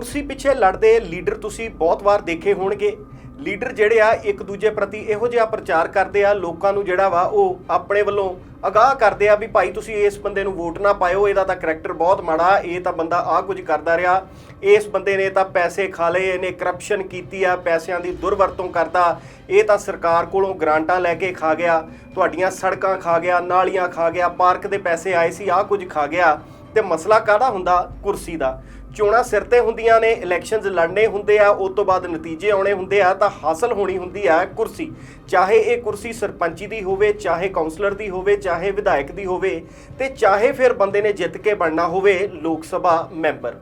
ਕੁਰਸੀ ਪਿੱਛੇ ਲੜਦੇ ਲੀਡਰ ਤੁਸੀਂ ਬਹੁਤ ਵਾਰ ਦੇਖੇ ਹੋਣਗੇ। ਲੀਡਰ ਜਿਹੜੇ ਆ, ਇੱਕ ਦੂਜੇ ਪ੍ਰਤੀ ਇਹੋ ਜਿਹਾ ਪ੍ਰਚਾਰ ਕਰਦੇ ਆ, ਲੋਕਾਂ ਨੂੰ ਜਿਹੜਾ ਵਾ ਉਹ ਆਪਣੇ ਵੱਲੋਂ ਅਗਾਹ ਕਰਦੇ ਆ ਵੀ ਭਾਈ ਤੁਸੀਂ ਇਸ ਬੰਦੇ ਨੂੰ ਵੋਟ ਨਾ ਪਾਇਓ, ਇਹਦਾ ਤਾਂ ਕਰੈਕਟਰ ਬਹੁਤ ਮਾੜਾ, ਇਹ ਤਾਂ ਬੰਦਾ ਆਹ ਕੁਝ ਕਰਦਾ ਰਿਹਾ। ਇਸ ਬੰਦੇ ਨੇ ਤਾਂ ਪੈਸੇ ਖਾ ਲਏ, ਇਹਨੇ ਕਰਪਸ਼ਨ ਕੀਤੀ ਆ, ਪੈਸਿਆਂ ਦੀ ਦੁਰਵਰਤੋਂ ਕਰਦਾ ਇਹ ਤਾਂ ਸਰਕਾਰ ਕੋਲੋਂ ਗ੍ਰਾਂਟਾਂ ਲੈ ਕੇ ਖਾ ਗਿਆ, ਤੁਹਾਡੀਆਂ ਸੜਕਾਂ ਖਾ ਗਿਆ, ਨਾਲੀਆਂ ਖਾ ਗਿਆ, ਪਾਰਕ ਦੇ ਪੈਸੇ ਆਏ ਸੀ, ਆਹ ਕੁਝ ਖਾ ਗਿਆ। ਤੇ ਮਸਲਾ ਕਾਹਦਾ ਹੁੰਦਾ ਕੁਰਸੀ ਦਾ? ਚੋਣਾਂ ਸਿਰ ਤੇ ਹੁੰਦੀਆਂ ਨੇ ਇਲੈਕਸ਼ਨਸ ਲੜਨੇ ਹੁੰਦੇ ਆ, ਉਸ ਤੋਂ ਬਾਅਦ ਨਤੀਜੇ ਆਉਣੇ ਹੁੰਦੇ ਆ, ਤਾਂ ਹਾਸਲ ਹੋਣੀ ਹੁੰਦੀ ਆ ਕੁਰਸੀ। ਚਾਹੇ ਇਹ ਕੁਰਸੀ ਸਰਪੰਚੀ ਦੀ ਹੋਵੇ, ਚਾਹੇ ਕਾਉਂਸਲਰ ਦੀ ਹੋਵੇ, ਚਾਹੇ ਵਿਧਾਇਕ ਦੀ ਹੋਵੇ, ਤੇ ਚਾਹੇ ਫਿਰ ਬੰਦੇ ਨੇ ਜਿੱਤ ਕੇ ਬਣਨਾ ਹੋਵੇ, ਲੋਕ ਸਭਾ ਮੈਂਬਰ।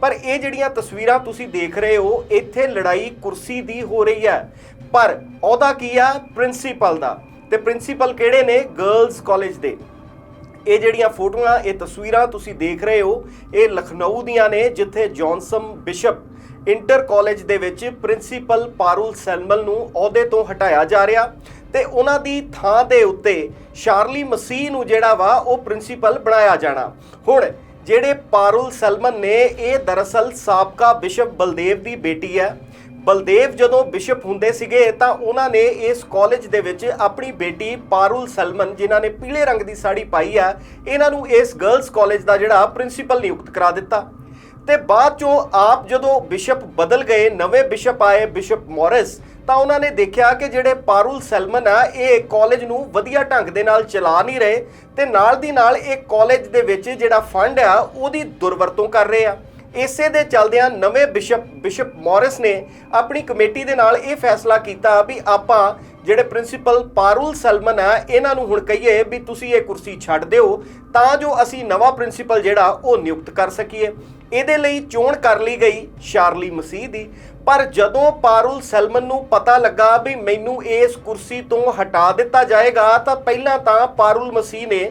ਪਰ ਇਹ ਜਿਹੜੀਆਂ ਤਸਵੀਰਾਂ ਤੁਸੀਂ ਦੇਖ ਰਹੇ ਹੋ, ਇੱਥੇ ਲੜਾਈ ਕੁਰਸੀ ਦੀ ਹੋ ਰਹੀ ਹੈ। ਪਰ ਉਹਦਾ ਕੀ ਆ? ਪ੍ਰਿੰਸੀਪਲ ਦਾ। ਤੇ ਪ੍ਰਿੰਸੀਪਲ ਕਿਹੜੇ ਨੇ? ਗਰਲਸ ਕਾਲਜ ਦੇ। ਇਹ ਜਿਹੜੀਆਂ ਫੋਟੋਆਂ, ਇਹ ਤਸਵੀਰਾਂ ਤੁਸੀਂ ਦੇਖ ਰਹੇ ਹੋ, ਇਹ ਲਖਨਊ ਦੀਆਂ ਨੇ, ਜਿੱਥੇ ਜੌਨਸਨ ਬਿਸ਼ਪ ਇੰਟਰ ਕਾਲਜ ਦੇ ਵਿੱਚ ਪ੍ਰਿੰਸੀਪਲ ਪਾਰੂਲ ਸੈਲਮਲ ਨੂੰ ਅਹੁਦੇ ਤੋਂ ਹਟਾਇਆ ਜਾ ਰਿਹਾ ਤੇ ਉਹਨਾਂ ਦੀ ਥਾਂ ਦੇ ਉੱਤੇ ਸ਼ਾਰਲੀ ਮਸੀਹ ਨੂੰ ਜਿਹੜਾ ਵਾ ਉਹ ਪ੍ਰਿੰਸੀਪਲ ਬਣਾਇਆ ਜਾਣਾ। ਹੁਣ, ਜਿਹੜੇ ਪਾਰੂਲ ਸੈਲਮਨ ਨੇ, ਇਹ ਦਰਅਸਲ ਸਾਬਕਾ ਬਿਸ਼ਪ ਬਲਦੇਵ ਦੀ ਬੇਟੀ ਹੈ। ਬਲਦੇਵ ਜਦੋਂ ਬਿਸ਼ਪ ਹੁੰਦੇ ਸੀਗੇ ਤਾਂ ਉਹਨਾਂ ਨੇ ਇਸ ਕਾਲਜ ਦੇ ਵਿੱਚ ਆਪਣੀ ਬੇਟੀ ਪਾਰੂਲ ਸਲਮਨ, ਜਿਨ੍ਹਾਂ ਨੇ ਪੀਲੇ ਰੰਗ ਦੀ ਸਾੜੀ ਪਾਈ ਆ, ਇਹਨਾਂ ਨੂੰ ਇਸ ਗਰਲਸ ਕਾਲਜ ਦਾ ਜਿਹੜਾ ਪ੍ਰਿੰਸੀਪਲ ਨਿਯੁਕਤ ਕਰਾ ਦਿੱਤਾ। ਤੇ ਬਾਅਦ ਚੋਂ ਆਪ ਜਦੋਂ ਬਿਸ਼ਪ ਬਦਲ ਗਏ, ਨਵੇਂ ਬਿਸ਼ਪ ਆਏ ਬਿਸ਼ਪ ਮੋਰਿਸ, ਤਾਂ ਉਹਨਾਂ ਨੇ ਦੇਖਿਆ ਕਿ ਜਿਹੜੇ ਪਾਰੂਲ ਸੈਲਮਨ ਆ, ਇਹ ਕਾਲਜ ਨੂੰ ਵਧੀਆ ਢੰਗ ਦੇ ਨਾਲ ਚਲਾ ਨਹੀਂ ਰਹੇ ਤੇ ਨਾਲ ਦੀ ਨਾਲ ਇਹ ਕਾਲਜ ਦੇ ਵਿੱਚ ਜਿਹੜਾ ਫੰਡ ਆ, ਉਹਦੀ ਦੁਰਵਰਤੋਂ ਕਰ ਰਹੇ ਆ। ਇਸੇ ਦੇ ਚਲਦਿਆਂ ਨਵੇਂ ਬਿਸ਼ਪ ਬਿਸ਼ਪ ਮੋਰਿਸ ਨੇ ਆਪਣੀ ਕਮੇਟੀ ਦੇ ਨਾਲ ਇਹ ਫੈਸਲਾ ਕੀਤਾ ਵੀ ਆਪਾਂ ਜਿਹੜੇ ਪ੍ਰਿੰਸੀਪਲ ਪਾਰੂਲ ਸਲਮਨ ਆ, ਇਹਨਾਂ ਨੂੰ ਹੁਣ ਕਹੀਏ ਵੀ ਤੁਸੀਂ ਇਹ ਕੁਰਸੀ ਛੱਡ ਦਿਓ, ਤਾਂ ਜੋ ਅਸੀਂ ਨਵਾਂ ਪ੍ਰਿੰਸੀਪਲ ਜਿਹੜਾ ਉਹ ਨਿਯੁਕਤ ਕਰ ਸਕੀਏ। ਇਹਦੇ ਲਈ ਚੋਣ ਕਰ ਲਈ ਗਈ ਸ਼ਾਰਲੀ ਮਸੀਹ ਦੀ, ਪਰ ਜਦੋਂ ਪਾਰੂਲ ਸਲਮਨ ਨੂੰ ਪਤਾ ਲੱਗਾ ਵੀ ਮੈਨੂੰ ਇਸ ਕੁਰਸੀ ਤੋਂ ਹਟਾ ਦਿੱਤਾ ਜਾਏਗਾ, ਤਾਂ ਪਹਿਲਾਂ ਤਾਂ ਪਾਰੂਲ ਮਸੀਹ ਨੇ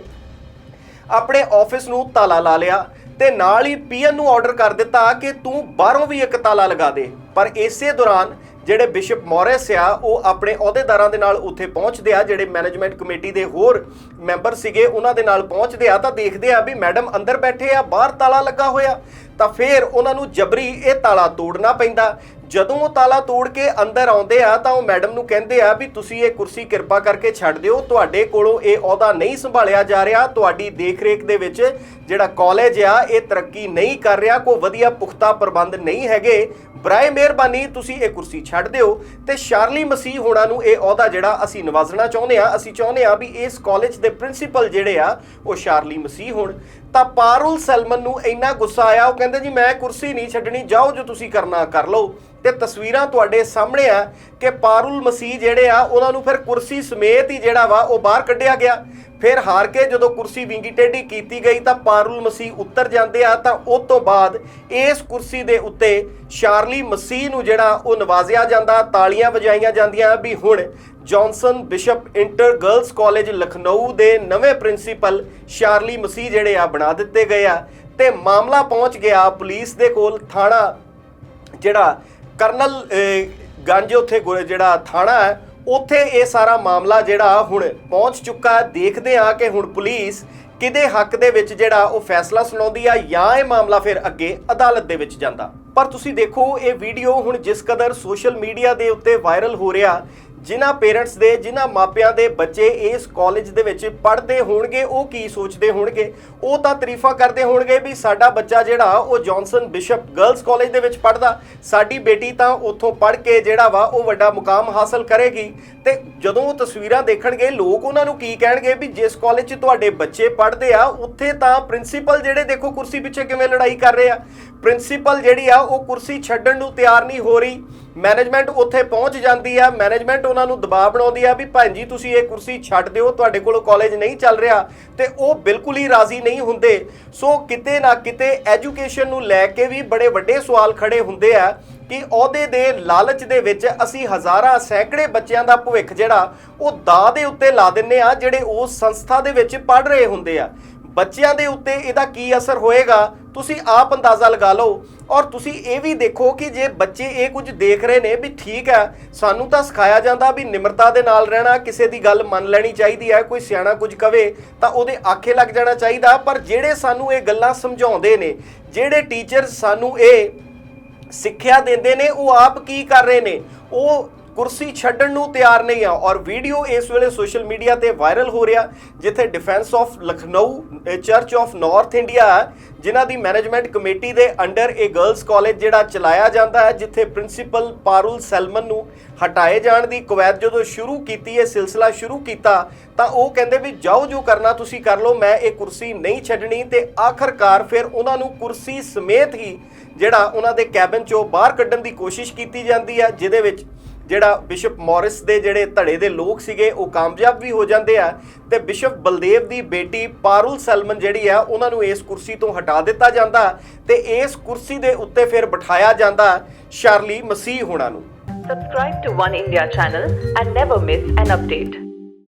ਆਪਣੇ ਆਫਿਸ ਨੂੰ ਤਾਲਾ ਲਾ ਲਿਆ। ਤੇ ਨਾਲ ਹੀ ਪੀਐਨ ਨੂੰ ਆਰਡਰ ਕਰ ਦਿੱਤਾ ਕਿ ਤੂੰ ਬਾਹਰੋਂ ਵੀ ਇੱਕ ਤਾਲਾ ਲਗਾ ਦੇ। ਪਰ ਇਸੇ ਦੌਰਾਨ ਜਿਹੜੇ ਬਿਸ਼ਪ ਮੋਰਿਸ ਆ, ਉਹ ਆਪਣੇ ਅਹੁਦੇਦਾਰਾਂ ਦੇ ਨਾਲ ਉੱਥੇ ਪਹੁੰਚਦੇ ਆ, ਜਿਹੜੇ ਮੈਨੇਜਮੈਂਟ ਕਮੇਟੀ ਦੇ ਹੋਰ ਮੈਂਬਰ ਸੀਗੇ, ਉਹਨਾਂ ਦੇ ਨਾਲ ਪਹੁੰਚਦੇ ਆ ਤਾਂ ਦੇਖਦੇ ਆ ਵੀ ਮੈਡਮ ਅੰਦਰ ਬੈਠੇ ਆ, ਬਾਹਰ ਤਾਲਾ ਲੱਗਾ ਹੋਇਆ। ਤਾਂ ਫਿਰ ਉਹਨਾਂ ਨੂੰ ਜਬਰੀ ਇਹ ਤਾਲਾ ਤੋੜਨਾ ਪੈਂਦਾ। ਜਦੋਂ ਉਹ ਤਾਲਾ ਤੋੜ ਕੇ ਅੰਦਰ ਆਉਂਦੇ ਆ ਤਾਂ ਉਹ ਮੈਡਮ ਨੂੰ ਕਹਿੰਦੇ ਆ ਵੀ ਤੁਸੀਂ ਇਹ ਕੁਰਸੀ ਕਿਰਪਾ ਕਰਕੇ ਛੱਡ ਦਿਓ। ਤੁਹਾਡੇ ਕੋਲੋਂ ਇਹ ਅਹੁਦਾ ਨਹੀਂ ਸੰਭਾਲਿਆ ਜਾ ਰਿਹਾ। ਤੁਹਾਡੀ ਦੇਖਰੇਖ ਦੇ ਵਿੱਚ ਜਿਹੜਾ ਕਾਲਜ ਆ, ਇਹ ਤਰੱਕੀ ਨਹੀਂ ਕਰ ਰਿਹਾ। ਕੋਈ ਵਧੀਆ ਪੁਖਤਾ ਪ੍ਰਬੰਧ ਨਹੀਂ ਹੈਗੇ। ਬਰਾਏ ਮਿਹਰਬਾਨੀ, ਤੁਸੀਂ ਇਹ ਕੁਰਸੀ ਛੱਡ ਦਿਓ ਤੇ ਸ਼ਾਰਲੀ ਮਸੀਹ ਹੋਣਾ ਨੂੰ ਇਹ ਅਹੁਦਾ ਜਿਹੜਾ ਅਸੀਂ ਨਿਵਾਜ਼ਣਾ ਚਾਹੁੰਦੇ ਆ, ਅਸੀਂ ਚਾਹੁੰਦੇ ਆ ਵੀ ਇਸ ਕਾਲਜ ਦੇ ਪ੍ਰਿੰਸੀਪਲ ਜਿਹੜੇ ਆ, ਉਹ ਸ਼ਾਰਲੀ ਮਸੀਹ ਹੋਣ। ਤਾਂ ਪਾਰੂਲ ਸਲਮਨ ਨੂੰ ਇੰਨਾ ਗੁੱਸਾ ਆਇਆ, ਉਹ ਕਹਿੰਦੇ ਜੀ, ਮੈਂ ਕੁਰਸੀ ਨਹੀਂ ਛੱਡਣੀ, ਜਾਓ ਜੋ ਤੁਸੀਂ ਕਰਨਾ, ਕਰ ਲਓ। ਤੇ ਤਸਵੀਰਾਂ ਤੁਹਾਡੇ ਸਾਹਮਣੇ ਆ ਕਿ ਪਾਰੁਲ ਮਸੀਹ ਜਿਹੜੇ ਆ, ਉਹਨਾਂ ਨੂੰ ਫਿਰ ਕੁਰਸੀ ਸਮੇਤ ਹੀ ਜਿਹੜਾ ਵਾ, ਉਹ ਬਾਹਰ ਕੱਢਿਆ ਗਿਆ। ਫਿਰ ਹਾਰ ਕੇ ਜਦੋਂ ਕੁਰਸੀ ਵਿੰਗੀ ਟੇਢੀ ਕੀਤੀ ਗਈ ਤਾਂ ਪਾਰੂਲ ਮਸੀਹ ਉੱਤਰ ਜਾਂਦੇ ਆ ਤਾਂ ਉਸ ਤੋਂ ਬਾਅਦ ਇਸ ਕੁਰਸੀ ਦੇ ਉੱਤੇ ਸ਼ਾਰਲੀ ਮਸੀਹ ਨੂੰ ਜਿਹੜਾ ਉਹ ਨਵਾਜ਼ਿਆ ਜਾਂਦਾ, ਤਾਲੀਆਂ ਵਜਾਈਆਂ ਜਾਂਦੀਆਂ ਵੀ ਹੁਣ Johnson Bishop inter girls college Lucknow ਦੇ ਨਵੇਂ ਪ੍ਰਿੰਸੀਪਲ ਸ਼ਾਰਲੀ ਮਸੀਹ ਜਿਹੜੇ ਆ ਬਣਾ ਦਿੱਤੇ ਗਏ ਆ ਤੇ ਮਾਮਲਾ ਪਹੁੰਚ ਗਿਆ ਪੁਲਿਸ ਦੇ ਕੋਲ, ਥਾਣਾ ਜਿਹੜਾ ਕਰਨਲ ਗੰਜ ਉੱਥੇ ਗੁ- ਜਿਹੜਾ ਥਾਣਾ ਹੈ ਉੱਥੇ ਇਹ ਸਾਰਾ ਮਾਮਲਾ ਜਿਹੜਾ ਹੁਣ ਪਹੁੰਚ ਚੁੱਕਾ ਦੇਖਦੇ ਆ ਕਿ ਹੁਣ ਪੁਲਿਸ ਕਿਹਦੇ ਹੱਕ ਦੇ ਵਿੱਚ ਜਿਹੜਾ ਉਹ ਫੈਸਲਾ ਸੁਣਾਉਂਦੀ ਆ ਜਾਂ ਇਹ ਮਾਮਲਾ ਫਿਰ ਅੱਗੇ ਅਦਾਲਤ ਦੇ ਵਿੱਚ ਜਾਂਦਾ। ਪਰ ਤੁਸੀਂ ਦੇਖੋ, ਇਹ ਵੀਡੀਓ ਹੁਣ ਜਿਸ ਕਦਰ ਸੋਸ਼ਲ ਮੀਡੀਆ ਦੇ ਉੱਤੇ ਵਾਇਰਲ ਹੋ ਰਿਹਾ ਜਿਨ੍ਹਾਂ ਪੇਰੈਂਟਸ ਦੇ, ਜਿਨ੍ਹਾਂ ਮਾਪਿਆਂ ਦੇ ਬੱਚੇ ਇਸ ਕਾਲਜ ਦੇ ਵਿੱਚ ਪੜ੍ਹਦੇ ਹੋਣਗੇ, ਉਹ ਕੀ ਸੋਚਦੇ ਹੋਣਗੇ? ਉਹ ਤਾਂ ਤਾਰੀਫਾਂ ਕਰਦੇ ਹੋਣਗੇ ਵੀ ਸਾਡਾ ਬੱਚਾ ਜਿਹੜਾ, ਉਹ ਜੌਨਸਨ ਬਿਸ਼ਪ ਗਰਲਸ ਕਾਲਜ ਦੇ ਵਿੱਚ ਪੜ੍ਹਦਾ। ਸਾਡੀ ਬੇਟੀ ਤਾਂ ਉੱਥੋਂ ਪੜ੍ਹ ਕੇ ਜਿਹੜਾ ਵਾ, ਉਹ ਵੱਡਾ ਮੁਕਾਮ ਹਾਸਲ ਕਰੇਗੀ। ਤੇ ਜਦੋਂ ਉਹ ਤਸਵੀਰਾਂ ਦੇਖਣਗੇ, ਲੋਕ ਉਹਨਾਂ ਨੂੰ ਕੀ ਕਹਿਣਗੇ ਵੀ ਜਿਸ ਕਾਲਜ 'ਚ ਤੁਹਾਡੇ ਬੱਚੇ ਪੜ੍ਹਦੇ ਆ, ਉੱਥੇ ਤਾਂ ਪ੍ਰਿੰਸੀਪਲ ਜਿਹੜੇ ਦੇਖੋ ਕੁਰਸੀ ਪਿੱਛੇ ਕਿਵੇਂ ਲੜਾਈ ਕਰ ਰਹੇ ਆ। ਪ੍ਰਿੰਸੀਪਲ ਜਿਹੜੀ ਆ, ਉਹ ਕੁਰਸੀ ਛੱਡਣ ਨੂੰ ਤਿਆਰ ਨਹੀਂ ਹੋ ਰਹੀ। ਮੈਨੇਜਮੈਂਟ ਉੱਥੇ ਪਹੁੰਚ ਜਾਂਦੀ ਆ। ਮੈਨੇਜਮੈਂਟ ਉਹਨਾਂ ਨੂੰ ਦਬਾਅ ਬਣਾਉਂਦੀ ਆ ਵੀ ਭੈਣ ਜੀ ਤੁਸੀਂ ਇਹ ਕੁਰਸੀ ਛੱਡ ਦਿਓ, ਤੁਹਾਡੇ ਕੋਲ ਕਾਲਜ ਨਹੀਂ ਚੱਲ ਰਿਹਾ ਤੇ ਉਹ ਬਿਲਕੁਲ ਹੀ ਰਾਜ਼ੀ ਨਹੀਂ ਹੁੰਦੇ। ਸੋ ਕਿਤੇ ਨਾ ਕਿਤੇ ਐਜੂਕੇਸ਼ਨ ਨੂੰ ਲੈ ਕੇ ਵੀ ਬੜੇ ਵੱਡੇ ਸਵਾਲ ਖੜੇ ਹੁੰਦੇ ਆ ਕਿ ਅਹੁਦੇ ਦੇ ਲਾਲਚ ਦੇ ਵਿੱਚ ਅਸੀਂ ਹਜ਼ਾਰਾਂ ਸੈਂਕੜੇ ਬੱਚਿਆਂ ਦਾ ਭਵਿੱਖ ਜਿਹੜਾ, ਉਹ ਦਾ ਦੇ ਉੱਤੇ ਲਾ ਦਿੰਨੇ ਆ ਜਿਹੜੇ ਉਸ ਸੰਸਥਾ ਦੇ ਵਿੱਚ ਪੜ ਰਹੇ ਹੁੰਦੇ ਆ। ਬੱਚਿਆਂ ਦੇ ਉੱਤੇ ਇਹਦਾ ਕੀ ਅਸਰ ਹੋਏਗਾ? ਤੁਸੀਂ ਆਪ ਅੰਦਾਜ਼ਾ ਲਗਾ ਲਓ ਔਰ ਤੁਸੀਂ ਇਹ ਵੀ ਦੇਖੋ ਕਿ ਜੇ ਬੱਚੇ ਇਹ ਕੁਝ ਦੇਖ ਰਹੇ ਨੇ ਵੀ ਠੀਕ ਹੈ, ਸਾਨੂੰ ਤਾਂ ਸਿਖਾਇਆ ਜਾਂਦਾ ਵੀ ਨਿਮਰਤਾ ਦੇ ਨਾਲ ਰਹਿਣਾ, ਕਿਸੇ ਦੀ ਗੱਲ ਮੰਨ ਲੈਣੀ ਚਾਹੀਦੀ ਹੈ, ਕੋਈ ਸਿਆਣਾ ਕੁਝ ਕਵੇ ਤਾਂ ਉਹਦੇ ਆਖੇ ਲੱਗ ਜਾਣਾ ਚਾਹੀਦਾ। ਪਰ ਜਿਹੜੇ ਸਾਨੂੰ ਇਹ ਗੱਲਾਂ ਸਮਝਾਉਂਦੇ ਨੇ, ਜਿਹੜੇ ਟੀਚਰ ਸਾਨੂੰ ਇਹ ਸਿੱਖਿਆ ਦਿੰਦੇ ਨੇ, ਉਹ ਆਪ ਕੀ ਕਰ ਰਹੇ ਨੇ? ਉਹ ਕੁਰਸੀ ਛੱਡਣ ਨੂੰ ਤਿਆਰ ਨਹੀਂ ਆ ਔਰ ਵੀਡੀਓ ਇਸ ਵੇਲੇ ਸੋਸ਼ਲ ਮੀਡੀਆ ਤੇ ਵਾਇਰਲ ਹੋ ਰਿਹਾ ਜਿੱਥੇ defence of Lucknow church of north India ਜਿਨ੍ਹਾਂ ਦੀ ਮੈਨੇਜਮੈਂਟ ਕਮੇਟੀ ਦੇ ਅੰਡਰ ਇਹ ਗਰਲਸ ਕਾਲਜ ਜਿਹੜਾ ਚਲਾਇਆ ਜਾਂਦਾ ਹੈ, ਜਿੱਥੇ ਪ੍ਰਿੰਸੀਪਲ ਪਾਰੁਲ ਸੈਲਮਨ ਨੂੰ ਹਟਾਏ ਜਾਣ ਦੀ ਕਵਾਇਦ ਜਦੋਂ ਸ਼ੁਰੂ ਕੀਤੀ, ਇਹ ਸਿਲਸਿਲਾ ਸ਼ੁਰੂ ਕੀਤਾ, ਤਾਂ ਉਹ ਕਹਿੰਦੇ ਵੀ ਜਾਓ ਜੋ ਕਰਨਾ ਤੁਸੀਂ ਕਰ ਲਓ, ਮੈਂ ਇਹ ਕੁਰਸੀ ਨਹੀਂ ਛੱਡਣੀ ਤੇ ਆਖਰਕਾਰ ਫਿਰ ਉਹਨਾਂ ਨੂੰ ਕੁਰਸੀ ਸਮੇਤ ਹੀ ਜਿਹੜਾ ਉਹਨਾਂ ਦੇ ਕੈਬਨ ਚੋਂ ਬਾਹਰ ਕੱਢਣ ਦੀ ਕੋਸ਼ਿਸ਼ ਕੀਤੀ ਜਾਂਦੀ ਹੈ, ਜਿਹਦੇ ਵਿੱਚ ਜਿਹੜਾ ਬਿਸ਼ਪ ਮੌਰਿਸ ਦੇ ਜਿਹੜੇ ਧੜੇ ਦੇ ਲੋਕ ਸੀਗੇ, ਉਹ ਕਾਮਯਾਬ ਵੀ ਹੋ ਜਾਂਦੇ ਆ ਤੇ ਬਿਸ਼ਪ ਬਲਦੇਵ ਦੀ ਬੇਟੀ ਪਾਰੁਲ ਸਲਮਨ ਜਿਹੜੀ ਆ, ਉਹਨਾਂ ਨੂੰ ਇਸ ਕੁਰਸੀ ਤੋਂ ਹਟਾ ਦਿੱਤਾ ਜਾਂਦਾ ਤੇ ਇਸ ਕੁਰਸੀ ਦੇ ਉੱਤੇ ਫਿਰ ਬਿਠਾਇਆ ਜਾਂਦਾ ਸ਼ਾਰਲੀ ਮਸੀਹ ਹੋਣਾ ਨੂੰ Subscribe to One India channel and never miss an update.